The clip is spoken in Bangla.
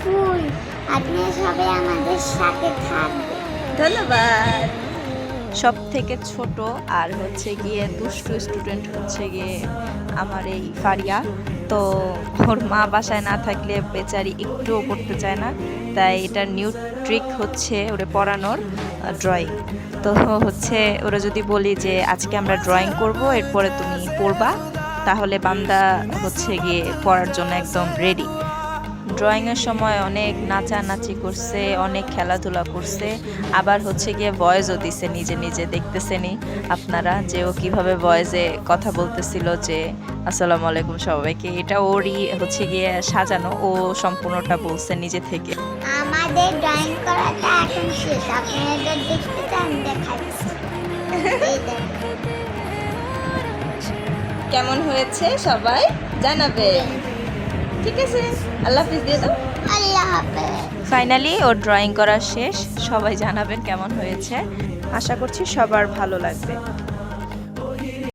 ফুল আপনি সবাই আমাদের সাথে থাকবে ধন্যবাদ। সব থেকে ছোট আর হচ্ছে গিয়ে দুষ্টু স্টুডেন্ট হচ্ছে গিয়ে আমার এই ফারিয়া। তো ওর মা বাসায় না থাকলে বেচারি একটুও করতে চায় না। তাই এটার নিউ ট্রিক হচ্ছে ওরে পড়ানোর ড্রয়িং তো হচ্ছে ওরা যদি বলি যে, আজকে আমরা ড্রয়িং করব, এরপরে তুমি পড়বা। তাহলে বান্দা হচ্ছে গিয়ে পড়ার জন্য একদম রেডি ড্রয়িংয়ের সময় অনেক নাচানাচি করছে অনেক খেলাধুলা করছে আবার হচ্ছে গিয়ে ভয়েসও দিছে নিজে নিজে দেখতেছেনি আপনারা যে ও কীভাবে ভয়েসে কথা বলতেছিল যে আসসালামু আলাইকুম সবাইকে। এটা ওরই হচ্ছে গিয়ে সাজানো ও সম্পূর্ণটা বলছে নিজে থেকে। আমাদের ড্রয়িং করাটা এখন শেষ। আপনাদের দেখতে চান দেখাচ্ছি। কেমন হয়েছে সবাই জানাবে। ঠিক আছে আল্লাহ হাফিজ দিয়ে দাও। আল্লাহ হাফেজ। ফাইনালি ওর ড্রয়িং করা শেষ। সবাই জানাবেন কেমন হয়েছে। আশা করছি সবার ভালো লাগবে।